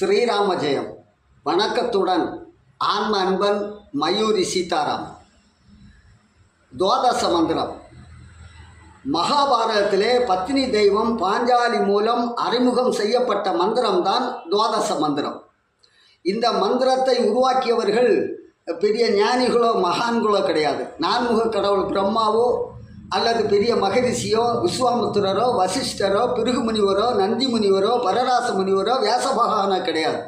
ஸ்ரீராம ஜெயம் வணக்கத்துடன் ஆன்ம அன்பன் மயூரி சீதாராம். துவாதச மந்திரம். மகாபாரதத்திலே பத்தினி தெய்வம் பாஞ்சாலி மூலம் அறிமுகம் செய்யப்பட்ட மந்திரம்தான் துவாதச மந்திரம். இந்த மந்திரத்தை உருவாக்கியவர்கள் பெரிய ஞானிகளோ மகான்களோ கிடையாது. நான்முக கடவுள் பிரம்மாவோ அல்லது பெரிய மகரிஷியோ விஸ்வாமித்திரரோ வசிஷ்டரோ பிருகு முனிவரோ நந்தி முனிவரோ பரராச முனிவரோ வியாசபகவானோ கிடையாது.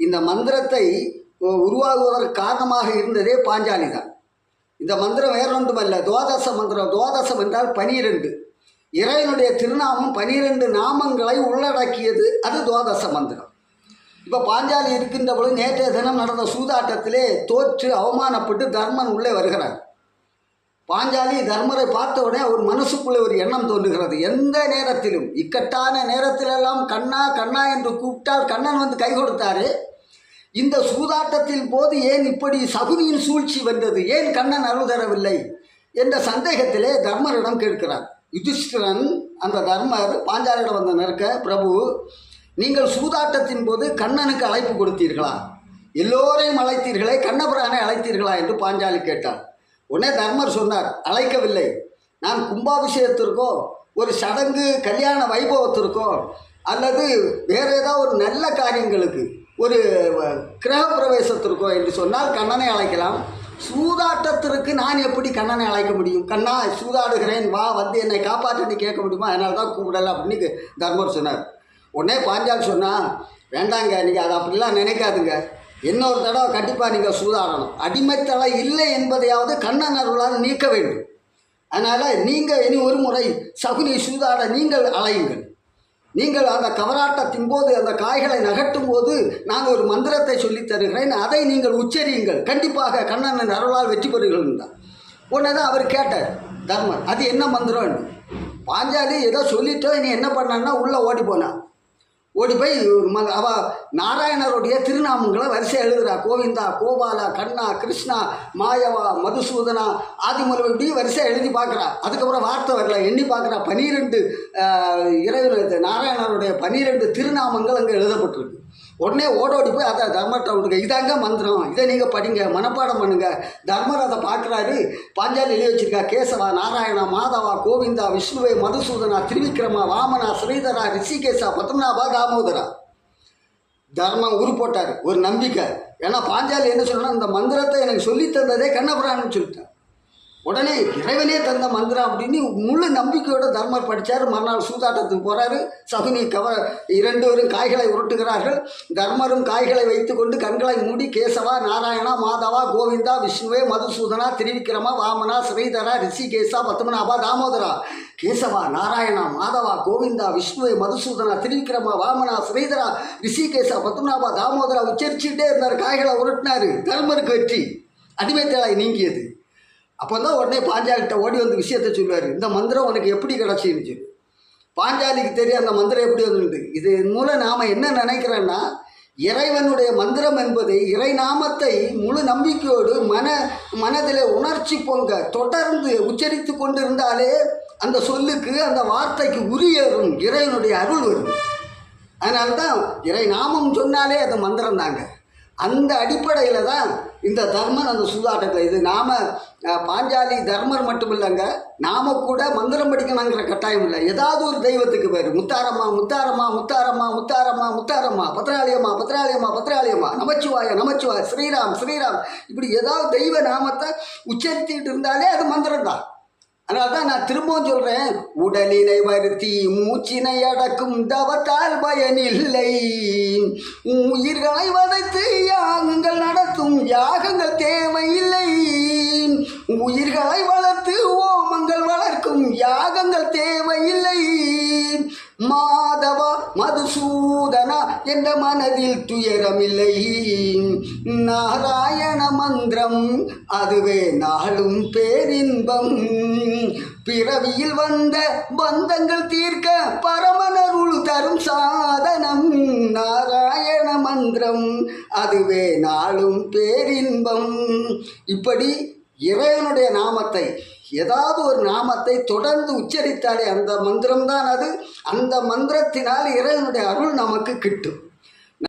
இந்த மந்திரத்தை உருவாகுவதற்கு காரணமாக இருந்ததே பாஞ்சாலி தான். இந்த மந்திரம் வேறொன்றுமல்ல துவாதச மந்திரம். துவாதசம் என்றால் பனிரெண்டு. இறைவனுடைய திருநாமம் பனிரெண்டு நாமங்களை உள்ளடக்கியது அது துவாதச மந்திரம். இப்போ பாஞ்சாலி இருக்கின்ற பொழுது நேற்றைய தினம் நடந்த சூதாட்டத்திலே தோற்று அவமானப்பட்டு தர்மன் உள்ளே வருகிறார் பாஞ்சாலி தர்மரை பார்த்த உடனே அவர் மனசுக்குள்ளே ஒரு எண்ணம் தோன்றுகிறது. எந்த நேரத்திலும் இக்கட்டான நேரத்திலெல்லாம் கண்ணா கண்ணா என்று கூப்பிட்டால் கண்ணன் வந்து கை கொடுத்தாரு. இந்த சூதாட்டத்தின் போது ஏன் இப்படி சகுனியின் சூழ்ச்சி வந்தது? ஏன் கண்ணன் அருள் தரவில்லை? என்ற சந்தேகத்திலே தர்மரிடம் கேட்கிறார். யுதிஷ்டிரன் அந்த தர்மர் பாஞ்சாலியிடம் வந்த நிற்க பிரபு நீங்கள் சூதாட்டத்தின் போது கண்ணனுக்கு அழைப்பு கொடுத்தீர்களா? எல்லோரையும் அழைத்தீர்களே கண்ணபுரானை அழைத்தீர்களா? என்று பாஞ்சாலி கேட்டார். உடனே தர்மர் சொன்னார். அழைக்கவில்லை. நான் கும்பாபிஷேகத்திற்கோ ஒரு சடங்கு கல்யாண வைபவத்திற்கோ அல்லது வேறு ஏதாவது ஒரு நல்ல காரியங்களுக்கு ஒரு கிரக பிரவேசத்திற்கோ என்று சொன்னால் கண்ணனை அழைக்கலாம். சூதாட்டத்திற்கு நான் எப்படி கண்ணனை அழைக்க முடியும்? கண்ணா சூதாடுகிறேன் வா வந்து என்னை காப்பாற்றுன்னு கேட்க முடியுமா? அதனால தான் கூப்பிடல அப்படின்னு தர்மர் சொன்னார். உடனே பாஞ்சால் சொன்னால் வேண்டாங்க நீங்கள் அதை அப்படிலாம் நினைக்காதுங்க. இன்னொரு தடவை கண்டிப்பாக நீங்கள் சூதாடணும். அடிமைத்தலை இல்லை என்பதையாவது கண்ணன் அருளால் நீக்க வேண்டும். அதனால் நீங்கள் இனி ஒரு முறை சகுனி சூதாட நீங்கள் அலையுங்கள். நீங்கள் அந்த கவராட்டத்தின் போது அந்த காய்களை நகட்டும் போது நான் ஒரு மந்திரத்தை சொல்லித் தருகிறேன். அதை நீங்கள் உச்சரியுங்கள். கண்டிப்பாக கண்ணன் அருளால் வெற்றி பெறுகிறீர்கள் தான் உடனே தான் அவர் கேட்டார் தர்மன் அது என்ன மந்திரம்? பாஞ்சாலி ஏதோ சொல்லிட்டோ நீ என்ன பண்ணான்னா உள்ளே ஓடி போனான். ஓடி போய் ம அவ நாராயணருடைய திருநாமங்களை வரிசை எழுதுறா. கோவிந்தா கோபாலா கண்ணா கிருஷ்ணா மாயவா மதுசூதனா ஆதிமூலம் இப்படி வரிசை எழுதி பார்க்குறா. அதுக்கப்புறம் வார்த்தை வரல. எண்ணி பார்க்குறா. பனிரெண்டு இறைவன் நாராயணருடைய பனிரெண்டு திருநாமங்கள் அங்கே எழுதப்பட்டிருக்கு. உடனே ஓடோடி போய் அதை தர்மர்கிட்ட விடுங்க இதாங்க மந்திரம். இதை நீங்கள் படிங்க. மனப்பாடம் பண்ணுங்க. தர்மர் அதை பார்க்குறாரு. பாஞ்சாலி எழுதி வச்சிருக்கா. கேசவா நாராயணா மாதவா கோவிந்தா விஷ்ணுவை மதுசூதனா திருவிக்ரமா வாமனா ஸ்ரீதரா ரிஷிகேசா பத்மநாபா தாமோதரா. தர்மம் உரு போட்டார். ஒரு நம்பிக்கை. ஏன்னா பாஞ்சாலி என்ன சொல்லணும் இந்த மந்திரத்தை எனக்கு சொல்லி தந்ததே கண்ணபுரான்னு சொல்லிட்டேன் உடனே இறைவனே தந்த மந்திரம் அப்படின்னு முழு நம்பிக்கையோட தர்மர் படித்தார் மறுநாள் சூதாட்டத்துக்கு போகிறாரு சகுனி கவ இரண்டு பேரும் காய்களை உருட்டுகிறார்கள். தர்மரும் காய்களை வைத்துக்கொண்டு கண்களை மூடி கேசவா நாராயணா மாதவா கோவிந்தா விஷ்ணுவே மதுசூதனா திரிவிக்ரமா வாமனா ஸ்ரீதரா ரிஷிகேசா பத்மநாபா தாமோதரா. கேசவா நாராயணா மாதவா கோவிந்தா விஷ்ணுவே மதுசூதனா திரிவிக்ரமா வாமனா ஸ்ரீதரா ரிஷிகேசா பத்மநாபா தாமோதரா உச்சரிச்சுட்டே இருந்தார். காய்களை உருட்டினார். தர்மருக்கு வெற்றி. அடிமைத்தேலாய் நீங்கியது. அப்போ தான் உடனே பாஞ்சாலிகிட்ட ஓடி வந்து விஷயத்த சொல்லுவார். இந்த மந்திரம் உனக்கு எப்படி கிடச்சின்னு சொல்லி பாஞ்சாலிக்கு தெரியும் அந்த மந்திரம் எப்படி வந்துட்டு இது மூலம் நாம் என்ன நினைக்கிறோன்னா இறைவனுடைய மந்திரம் என்பது இறை நாமத்தை முழு நம்பிக்கையோடு மன மனதில் உணர்ச்சி பொங்க தொடர்ந்து உச்சரித்து கொண்டு இருந்தாலே அந்த சொல்லுக்கு அந்த வார்த்தைக்கு உரியரும் இறைவனுடைய அருள் வரும். அதனால தான் இறை நாமம் சொன்னாலே அது மந்திரம் தாங்க அந்த அடிப்படையில் தான் இந்த தர்மர் அந்த சூதாட்டத்தில். இது நாம் பாஞ்சாலி தர்மர் மட்டும் இல்லைங்க நாம் கூட மந்திரம் படிக்கணுங்கிற கட்டாயம் இல்லை. ஏதாவது ஒரு தெய்வத்துக்கு பேர். முத்தாரம்மா முத்தாரம்மா முத்தாரம்மா முத்தாரம்மா முத்தாரம்மா பத்ராலயம்மா பத்ராலயம்மா பத்ராலயம்மா நமச்சிவாய நமச்சிவாய ஸ்ரீராம் ஸ்ரீராம். இப்படி ஏதாவது தெய்வ நாமத்தை உச்சரித்திட்டு இருந்தாலே அது மந்திரம் தான் அதனால தான் நான் திரும்பவும் சொல்கிறேன் உடலினை வருத்தி மூச்சினை அடக்கும் தவத்தால் பயனில்லை. உயிர்களை வதைத்து யாகங்கள் தேவையில்லை. உயிர்களை வளர்த்து ஓமங்கள் வளர்க்கும் யாகங்கள் தேவையில்லை. மாதவா மதுசூதனா என்ற மனதில் துயரமில்லை. நாராயண மந்திரம் அதுவே நாளும் பேரின்பம். பிறவியில் வந்த பந்தங்கள் தீர்க்க பரமனருள் தரும் சாதனம். நாராயண மந்திரம் அதுவே நாளும் பேரின்பம். இப்படி இறைவனுடைய நாமத்தை ஏதாவது ஒரு நாமத்தை தொடர்ந்து உச்சரித்தாலே அந்த மந்திரம்தான் அது. அந்த மந்திரத்தினால் இறைவனுடைய அருள் நமக்கு கிட்டும்.